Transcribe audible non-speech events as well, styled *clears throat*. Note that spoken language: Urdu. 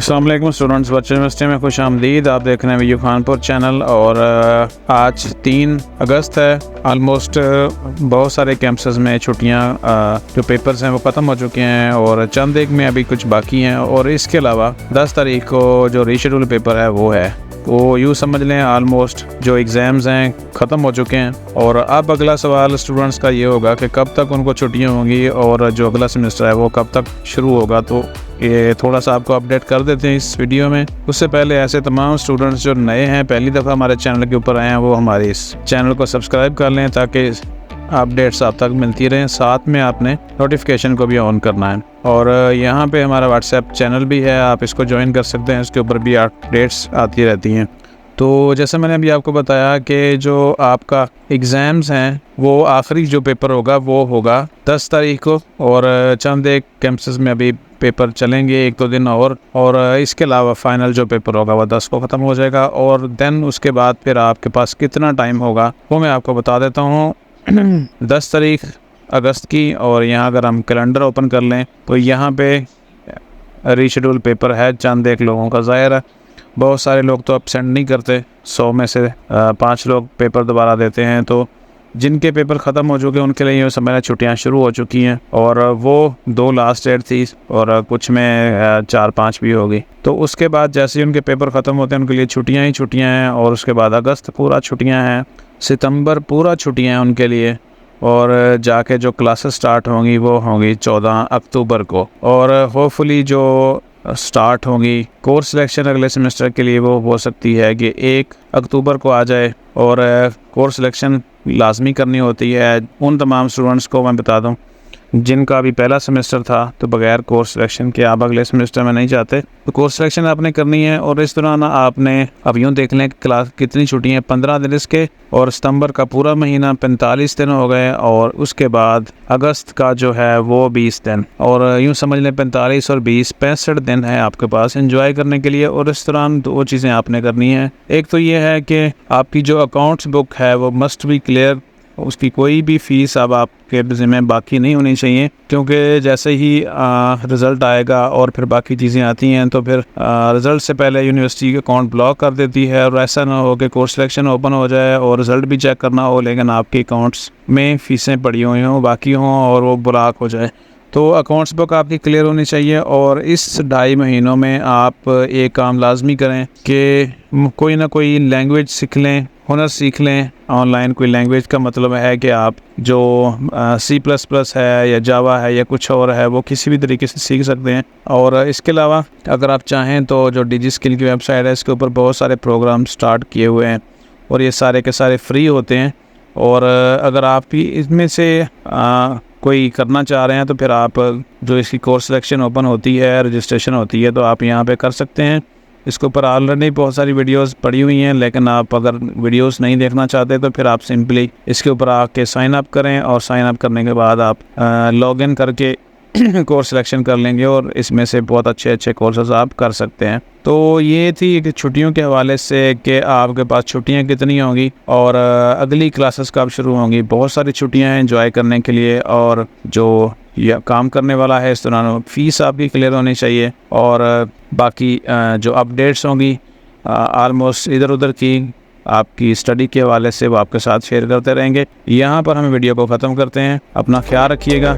السلام علیکم اسٹوڈنٹس بچے یونیورسٹی میں خوش آمدید۔ آپ دیکھ رہے ہیں ویو خانپور چینل اور آج تین اگست ہے۔ آلموسٹ بہت سارے کیمپسز میں چھٹیاں جو پیپرز ہیں وہ ختم ہو چکے ہیں اور چند ایک میں ابھی کچھ باقی ہیں۔ اور اس کے علاوہ دس تاریخ کو جو ریشیڈول پیپر ہے وہ ہے۔ وہ یوں سمجھ لیں آلموسٹ جو ایگزامز ہیں ختم ہو چکے ہیں۔ اور اب اگلا سوال اسٹوڈنٹس کا یہ ہوگا کہ کب تک ان کو چھٹیاں ہوں گی اور جو اگلا سیمسٹر ہے وہ کب تک شروع ہوگا۔ تو یہ تھوڑا سا آپ کو اپڈیٹ کر دیتے ہیں اس ویڈیو میں۔ اس سے پہلے ایسے تمام اسٹوڈنٹس جو نئے ہیں، پہلی دفعہ ہمارے چینل کے اوپر آئے ہیں، وہ ہمارے اس چینل کو سبسکرائب کر لیں تاکہ اپڈیٹس آپ تک ملتی رہیں۔ ساتھ میں آپ نے نوٹیفیکیشن کو بھی آن کرنا ہے۔ اور یہاں پہ ہمارا واٹس ایپ چینل بھی ہے، آپ اس کو جوائن کر سکتے ہیں۔ اس کے اوپر بھی اپڈیٹس آتی رہتی ہیں۔ تو جیسے میں نے ابھی آپ کو بتایا کہ جو آپ کا ایگزامز ہیں، وہ آخری جو پیپر ہوگا، وہ ہوگا دس تاریخ کو اور چند ایک کیمپسز میں ابھی پیپر چلیں گے، ایک دو دن اور اور اس کے علاوہ فائنل جو پیپر ہوگا، وہ دس کو ختم ہو جائے گا اور دین اس کے بعد پھر آپ کے پاس کتنا ٹائم ہوگا، وہ میں آپ کو بتا دیتا ہوں۔ *clears throat* دس تاریخ اگست کی اور یہاں اگر ہم کیلنڈر اوپن کر لیں تو یہاں پہ ریشیڈول پیپر ہے، چند ایک لوگوں کا ظاہر ہے۔ بہت سارے لوگ تو اب نہیں کرتے، سو میں سے پانچ لوگ پیپر دوبارہ دیتے ہیں۔ تو جن کے پیپر ختم ہو چکے ہیں ان کے لیے سمجھنا چھٹیاں شروع ہو چکی ہیں۔ اور وہ دو لاسٹ ڈیٹ تھی، اور کچھ میں چار پانچ بھی ہوگی تو اس کے بعد جیسے ہی ان کے پیپر ختم ہوتے ہیں، ان کے لیے چھٹیاں ہی چھٹیاں ہیں۔ اور اس کے بعد اگست پورا چھٹیاں ہیں، ستمبر پورا چھٹیاں ہیں ان کے لیے۔ اور جا کے جو کلاسز سٹارٹ ہوں گی، وہ ہوں گی چودہ اکتوبر کو۔ اور ہوپ فلی جو سٹارٹ ہوں گی۔ کورس سلیکشن اگلے سیمسٹر کے لیے وہ ہو سکتی ہے کہ ایک اکتوبر کو آ جائے اور کورس سلیکشن لازمی کرنی ہوتی ہے۔ ان تمام اسٹوڈنٹس کو میں بتا دوں۔ جن کا ابھی پہلا سیمسٹر تھا، تو بغیر کورس سلیکشن کے آپ اگلے سیمسٹر میں نہیں جاتے۔ تو کورس سلیکشن آپ نے کرنی ہے اور اس دوران آپ نے اب یوں دیکھ لیں کہ کلاس کتنی چھٹی ہیں، پندرہ دن اس کے اور ستمبر کا پورا مہینہ پینتالیس دن ہو گئے اور اس کے بعد اگست کا جو ہے وہ بیس دن۔ اور یوں سمجھ لیں پینتالیس اور بیس پینسٹھ دن ہے آپ کے پاس انجوائے کرنے کے لیے اور اس دوران دو چیزیں آپ نے کرنی ہیں۔ ایک تو یہ ہے کہ آپ کی جو اکاؤنٹس بک ہے وہ مسٹ بی کلیئر اس کی کوئی بھی فیس اب آپ کے ذمہ باقی نہیں ہونی چاہیے۔ کیونکہ جیسے ہی رزلٹ آئے گا اور پھر باقی چیزیں آتی ہیں تو پھر رزلٹ سے پہلے یونیورسٹی اکاؤنٹ بلاک کر دیتی ہے اور ایسا نہ ہو کہ کورس سلیکشن اوپن ہو جائے اور رزلٹ بھی چیک کرنا ہو، لیکن آپ کے اکاؤنٹس میں فیسیں پڑی ہوئی ہوں، باقی ہوں اور وہ بلاک ہو جائے۔ تو اکاؤنٹس بک آپ کی کلیئر ہونی چاہیے اور اس ڈھائی مہینوں میں آپ ایک کام لازمی کریں کہ کوئی نہ کوئی لینگویج سیکھ لیں۔ ہنر سیکھ لیں آن لائن کوئی لینگویج کا مطلب ہے کہ آپ جو سی پلس پلس ہے یا جاوا ہے یا کچھ اور ہے، وہ کسی بھی طریقے سے سیکھ سکتے ہیں۔ اور اس کے علاوہ اگر آپ چاہیں تو جو ڈی جی اسکل کی ویب سائٹ ہے، اس کے اوپر بہت سارے پروگرام سٹارٹ کیے ہوئے ہیں اور یہ سارے کے سارے فری ہوتے ہیں۔ اور اگر آپ بھی اس میں سے کوئی کرنا چاہ رہے ہیں تو پھر آپ جو اس کی کورس سلیکشن اوپن ہوتی ہے، رجسٹریشن ہوتی ہے، تو آپ یہاں پہ کر سکتے ہیں۔ اس کے اوپر آلریڈی بہت ساری ویڈیوز پڑی ہوئی ہیں، لیکن آپ اگر ویڈیوز نہیں دیکھنا چاہتے تو پھر آپ سمپلی اس کے اوپر آ کے سائن اپ کریں اور سائن اپ کرنے کے بعد آپ لاگ ان کر کے *clears throat* کورس سلیکشن کر لیں گے اور اس میں سے بہت اچھے اچھے کورسز آپ کر سکتے ہیں۔ تو یہ تھی کہ چھٹیوں کے حوالے سے کہ آپ کے پاس چھٹیاں کتنی ہوں گی اور اگلی کلاسز کب شروع ہوں گی۔ بہت ساری چھٹیاں ہیں انجوائے کرنے کے لیے اور جو یا کام کرنے والا ہے اس دوران فیس آپ کی کلیئر ہونی چاہیے اور باقی جو اپڈیٹس ہوں گی آلموسٹ ادھر ادھر کی آپ کی اسٹڈی کے حوالے سے وہ آپ کے ساتھ شیئر کرتے رہیں گے۔ یہاں پر ہم ویڈیو کو ختم کرتے ہیں۔ اپنا خیال رکھیے گا۔